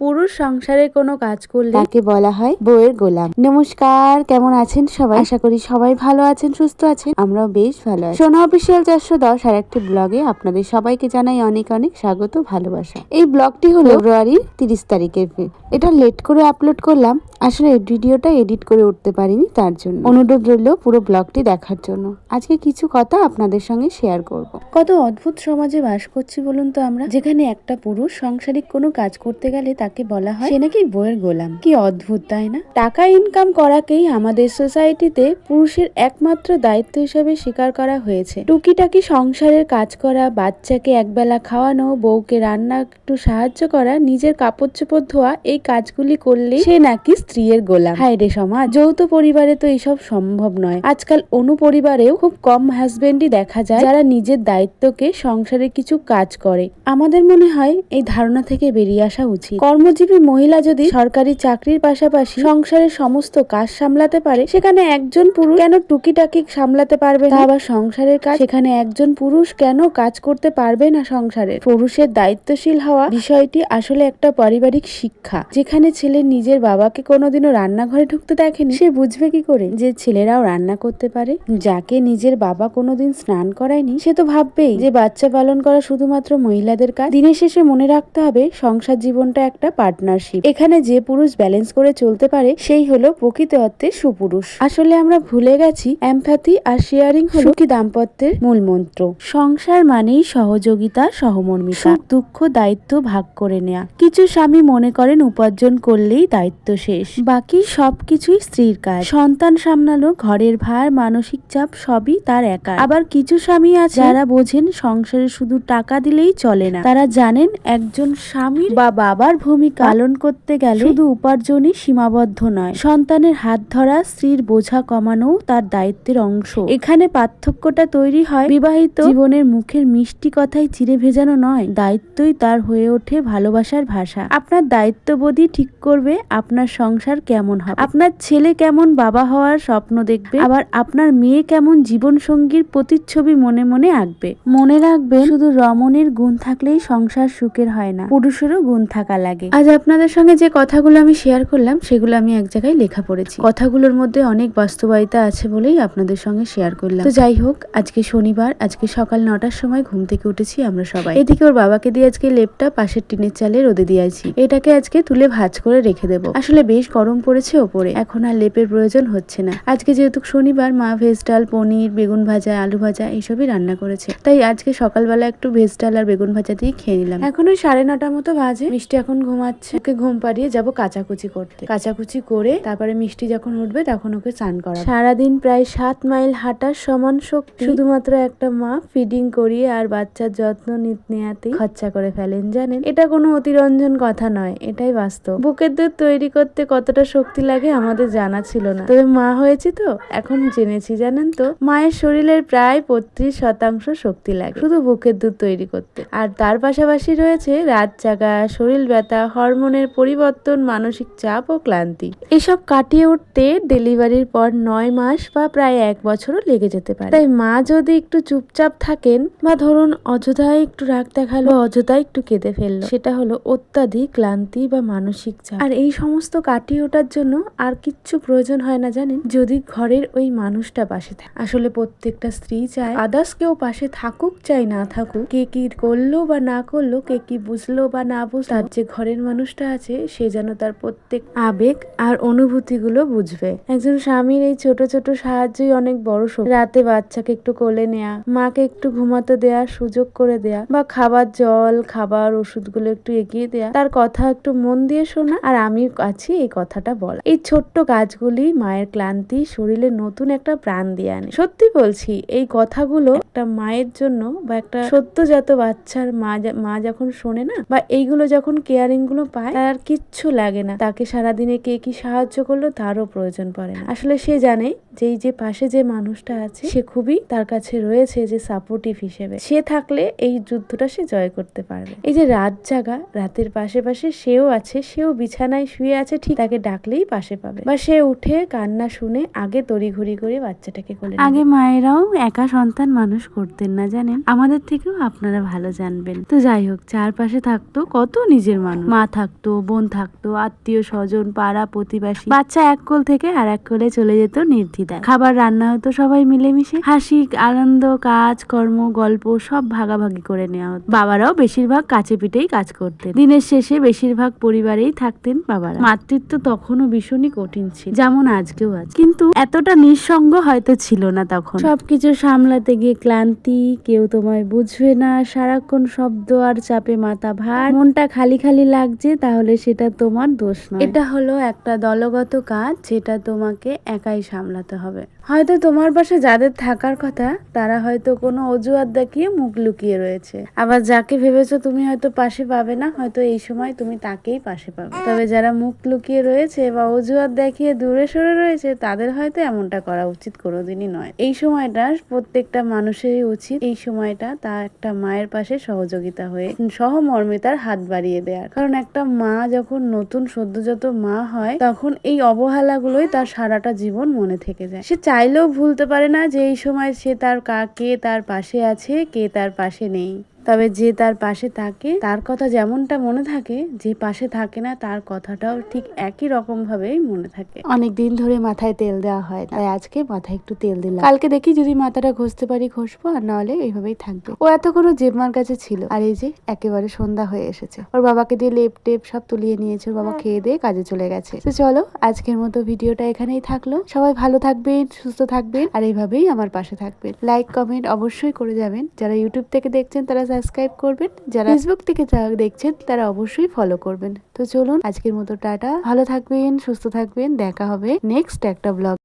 পুরুষ সংসারে কোনো কাজ করলে তাকে বলা হয় বউয়ের গোলাম। নমস্কার কেমন আছেন সবাই? আশা করি সবাই ভালো আছেন সুস্থ আছেন। আমরাও বেশ ভালো আছি। সোনা অফিসিয়াল চারশো দশ আর একটি ব্লগে আপনাদের সবাইকে জানাই অনেক অনেক স্বাগত ভালোবাসা। এই ব্লগটি হলো ফেব্রুয়ারি তিরিশ তারিখের। এটা লেট করে আপলোড করলাম। আসলে ভিডিওটা এডিট করে উঠতে পারিনি তার জন্য। অনুরোধ রইল পুরো ব্লগটি দেখার জন্য। আজকে কিছু কথা আপনাদের সঙ্গে শেয়ার করব। কত অদ্ভুত সমাজে বাস করছি বলুন তো আমরা। যেখানে একটা পুরুষ সাংসারিক কোনো কাজ করতে গেলে তাকে বলা হয়, সে নাকি বইয়ের গোলাম। কি অদ্ভুত, তাই না? টাকা ইনকাম করাকেই আমাদের সোসাইটিতে পুরুষের একমাত্র দায়িত্ব হিসেবে স্বীকার করা হয়েছে। টুকিটাকি সংসারের কাজ করা, বাচ্চাকে একবেলা খাওয়ানো, বউকে রান্না একটু সাহায্য করা, নিজের কাপড় চোপড় ধোয়া, এই কাজগুলি করলে সে নাকি স্ত্রীর গোলাম। হায় রে সমাজ, যৌথ পরিবারে তো এইসব সম্ভব নয়। আজকাল অনু পরিবারেও খুব কম হাজবেন্ডই দেখা যায় যারা নিজের দায়িত্বকে সংসারে কিছু কাজ করে। আমাদের মনে হয় এই ধারণা থেকে বেরিয়ে আসা উচিত। কর্মজীবী মহিলা যদি সরকারি চাকরির পাশাপাশি সংসারের সমস্ত কাজ সামলাতে পারে, সেখানে একজন পুরুষ কেন টুকিটাকি সামলাতে পারবে না? আবার সংসারের কাজ? সেখানে একজন পুরুষ কেন কাজ করতে পারবে না সংসারে? পুরুষের দায়িত্বশীল হওয়া বিষয়টি আসলে একটা পারিবারিক শিক্ষা। যেখানে ছেলে নিজের বাবাকে কোনোদিনও রান্নাঘরে ঢুকতে দেখেনি, সে বুঝবে কি করে যে ছেলেরাও রান্না করতে পারে? যাকে নিজের বাবা কোনোদিন স্নান করায়নি, সে তো ভাববেই যে বাচ্চা পালন করা শুধুমাত্র মহিলাদের কাজ। দিনের শেষে মনে রাখতে হবে, সংসার জীবনটা একটা পার্টনারশিপ এখানে যে পুরুষ ব্যালেন্স করে চলতে পারে, সেই হলো প্রকৃত অর্থে সুপুরুষ। আসলে আমরা ভুলে গেছি এমপ্যাথি আর শেয়ারিং হলো কি দাম্পত্যের মূল মন্ত্র। সংসার মানেই সহযোগিতা, সহমর্মিতা। দুঃখ, দায়িত্ব ভাগ করে নেয়া। কিছু স্বামী মনে করেন উপার্জন করলেই দায়িত্ব শেষ। বাকি সবকিছুই স্ত্রীর কাজ। সন্তান সামলানো, ঘরের ভার, মানসিক চাপ সবই তার একা আবার কিছু স্বামী আছে, যারা বোঝেন সংসারে শুধু টাকা দিলেই চলে না। তারা জানেন একজন স্বামী বা বাবার ভূমিকা পালন করতে গেলে শুধু উপার্জনই সীমাবদ্ধ নয় সন্তানের হাত ধরা স্ত্রীর বোঝা কমানো তার দায়িত্বের অংশ। এখানে পার্থক্যটা তৈরি হয় বিবাহিত জীবনের মুখের মিষ্টি কথাই চিরে ভেজানো নয় দায়িত্বই তার হয়ে ওঠে ভালোবাসার ভাষা। আপনার দায়িত্ববোধই ঠিক করবে আপনার সংসার কেমন হবে। আপনার ছেলে কেমন বাবা হওয়ার স্বপ্ন দেখবে আবার আপনার মেয়ে কেমন জীবন সঙ্গীর প্রতিচ্ছবি মনে মনে আঁকবে। মনে রাখবেন শুধু রমণীর গুণ থাকলেই সংসার সুখের হয় না পুরুষেরও গুণ থাকা লাগে। আজ আপনাদের সঙ্গে যে কথাগুলো আমি শেয়ার করলাম, সেগুলো আমি এক জায়গায় লেখা পড়েছি। কথাগুলোর মধ্যে অনেক বাস্তবায়িতা আছে বলেই আপনাদের সঙ্গে শেয়ার করলাম। তো যাই হোক, আজকে শনিবার, আজকে সকাল নটার সময় ঘুম থেকে উঠেছি আমরা সবাই। এদিকে ওর বাবাকে দিয়ে আজকে লেপটা পাশের টিনের চালে রোদে দিয়েছি এটাকে আজকে তুলে ভাজ করে রেখে দেবো। আসলে বেশ গরম পড়েছে ওপরে। এখন আর লেপের প্রয়োজন হচ্ছে না। আজকে যেহেতু শনিবার, মা ভেজ ডাল, পনির, বেগুন ভাজা, আলু ভাজা এইসবই রান্না করেছে। তাই আজকে সকালবেলা একটু ভেজ ডাল আর বেগুন ভাজা দিয়ে খেয়ে নিলাম। এখন ওই সাড়ে নটা মতো বাজে। মিষ্টি এখন ঘুমাচ্ছে। ওকে ঘুম পাড়িয়ে যাব কাচাকুচি করতে। কাচাকুচি করে তারপরে মিষ্টি যখন উঠবে তখন ওকে চান করা সারাদিন প্রায় সাত মাইল হাঁটার সমান শক্তি। শুধুমাত্র একটা মা ফিডিং করিয়ে আর বাচ্চার যত্ন নিত নেয়াতেই খরচা করে ফেলেন, জানেন? এটা কোনো অতিরঞ্জন কথা নয়, এটাই বাস্তব। বুকের দুধ তৈরি করতে কতটা শক্তি লাগে আমাদের জানা ছিল না। তবে মা হয়েছি তো, এখন জেনেছি, জানেন তো? মায়ের শরীরের প্রায় পঁয়ত্রিশ শতাংশ শক্তি লাগে। শুধু বুকের দুধ তৈরি করতে। আর তার পাশাপাশি রয়েছে রাত জাগা, শরীর ব্যথা হরমোনের পরিবর্তন, মানসিক চাপ ও ক্লান্তি। এসব কাটিয়ে উঠতে ডেলিভারির পর নয় মাস বা প্রায় এক বছরও লেগে যেতে পারে। তাই মা যদি একটু চুপচাপ থাকেন বা ধরুন অযথায় একটু রাগ দেখাল অযথায় একটু কেঁদে ফেলল, সেটা হলো অত্যাধিক ক্লান্তি বা মানসিক চাপ। আর এই সমস্ত কাটিয়ে ওঠার জন্য আর কিচ্ছু প্রয়োজন হয় না জানেন? যদি ঘরের ওই মানুষটা পাশে থাকে। আসলে প্রত্যেকটা স্ত্রী চায় আদার্স কেউ পাশে থাকুক, চাই না থাকুক। কে কি করল বা না করল, কে কি বুঝলো বা না বুঝলো, তার যে ঘরের মানুষটা আছে, সে যেন তার প্রত্যেক আবেগ আর অনুভূতিগুলো বুঝবে। একজন স্বামীর এই ছোট ছোট সাহায্যই অনেক বড়। রাতে বাচ্চাকে একটু কোলে নেয়া, মাকে একটু ঘুমাতে দেওয়ার সুযোগ করে দেয়া, বা খাবার জল, খাবার ওষুধগুলো একটু এগিয়ে দেয়া, তার কথা একটু মন দিয়ে শোনা, আর আমি আছি এই কথাটা বলা। এই ছোট্ট কাজগুলি মায়ের ক্লান্তি, শরীরে নতুন একটা প্রাণ দিয়ে আনে। সত্যি বলছি, এই কথাগুলো একটা মায়ের জন্য বা একটা সদ্যজাত বাচ্চার মা মা যখন শোনে না, বা এইগুলো যখন কেয়ারিং গুলো পায়, তার আর কিচ্ছু লাগে না। তাকে সারাদিনে কে কি সাহায্য করল তারও প্রয়োজন পড়ে না। আসলে সে জানে যে এই যে পাশে যে মানুষটা আছে, সে খুবই তার কাছে রয়েছে যে সাপোর্টিভ হিসেবে। সে থাকলে এই যুদ্ধটা সে জয় করতে পারবে। এই যে রাত জাগা, রাতের পাশে পাশে সেও আছে, সেও বিছানায় শুয়ে আছে, ঠিক তাকে ডাকলেই পাশে পাবে। বা সে উঠে কান্না শুনে আগে তড়িঘড়ি করে বাচ্চাটাকে কোলে আগে মায়েরাও একা সন্তান মানুষ করতেন না, জানেন? আমাদের থেকেও আপনারা ভালো জানবেন। তো যাই হোক, চারপাশে থাকতো কত নিজের মানুষ। মা থাকতো, বোন থাকতো, আত্মীয় স্বজন, পাড়া প্রতিবেশী। বাচ্চা এক কোল থেকে আর এক কোলে চলে যেত নির্দ্বিধায়। খাবার, রান্না হতো সবাই মিলেমিশে। হাসি, আনন্দ, কাজ, কর্ম, গল্প সব ভাগাভাগি করে নেওয়া হতো। বাবারাও বেশিরভাগ কাছে পিঠেই কাজ করতেন। দিনের শেষে বেশিরভাগ পরিবারেই থাকতেন বাবারা। মাতৃত্ব তখনও ভীষণই কঠিন ছিল, যেমন আজকেও আছে। কিন্তু এতটা নিঃসঙ্গ হয়তো ছিল না তখন। সবকিছু সামলাতে গিয়ে ক্লান্তি, কেউ তোমায় বুঝবে না, সারাক্ষণ শব্দ আর চাপে মাথা ভার, মনটা খালি খালি লাগছে, তাহলে সেটা তোমার দোষ নয়। এটা হলো একটা দলগত কাজ, যেটা তোমাকে একাই সামলাতে হবে। হয়তো তোমার পাশে যাদের থাকার কথা, তারা হয়তো কোনো অজুহাত দেখিয়ে মুখ লুকিয়ে রয়েছে। আবার যাকে ভেবেছো তুমি হয়তো পাশে পাবে না, হয়তো এই সময় তুমি তাকেই পাশে পাবে। তবে যারা মুখ লুকিয়ে রয়েছে বা অজুহাত দেখিয়ে দূরে সরে রয়েছে, তাদের হয়তো এমনটা করা উচিত কোনোদিনই নয়। এই সময়টা প্রত্যেকটা মানুষেরই উচিত। এই সময়টা তা একটা মায়ের পাশে সহযোগিতা হয়ে সহমর্মিতার হাত বাড়িয়ে দেওয়ার কারণ একটা মা যখন নতুন সদ্যজাত মা হয়, তখন এই অবহেলাগুলোই তার সারাটা জীবন মনে থেকে যায়। সে চাইলেও ভুলতে পারে না যে এই সময় সে তার কাকে তার পাশে আছে, কে তার পাশে নেই। তবে যে তার পাশে থাকে, তার কথা যেমনটা মনে থাকে, যে পাশে থাকে না, তার কথাটাও ঠিক একই রকম ভাবেই মনে থাকে। অনেক দিন ধরে মাথায় তেল দেওয়া হয়, তাই আজকে মাথায় একটু তেল দিলাম। কালকে দেখি যদি মাথাটা ঘষতে পারি ঘষবো, আর নাহলে এইভাবেই থাকবে। ও এত কোনো জেবমার কাছে ছিল, আর এই যে একেবারে সন্ধ্যা হয়ে এসেছে। ওর বাবাকে দিয়ে লেপ টেপ সব তুলিয়ে নিয়েছে, ওর বাবা খেয়ে দিয়ে কাজে চলে গেছে। তো চলো, আজকের মতো ভিডিওটা এখানেই থাকল। সবাই ভালো থাকবেন, সুস্থ থাকবেন, আর এইভাবেই আমার পাশে থাকবেন। লাইক কমেন্ট অবশ্যই করে যাবেন। যারা ইউটিউব থেকে দেখছেন, তারা সাবস্ক্রাইব করবেন। যারা ফেসবুক থেকে দেখছেন তারা অবশ্যই ফলো করবেন। তো চলুন আজকের মতো টাটা। ভালো থাকবেন সুস্থ থাকবেন। দেখা হবে নেক্সট একটা ব্লগ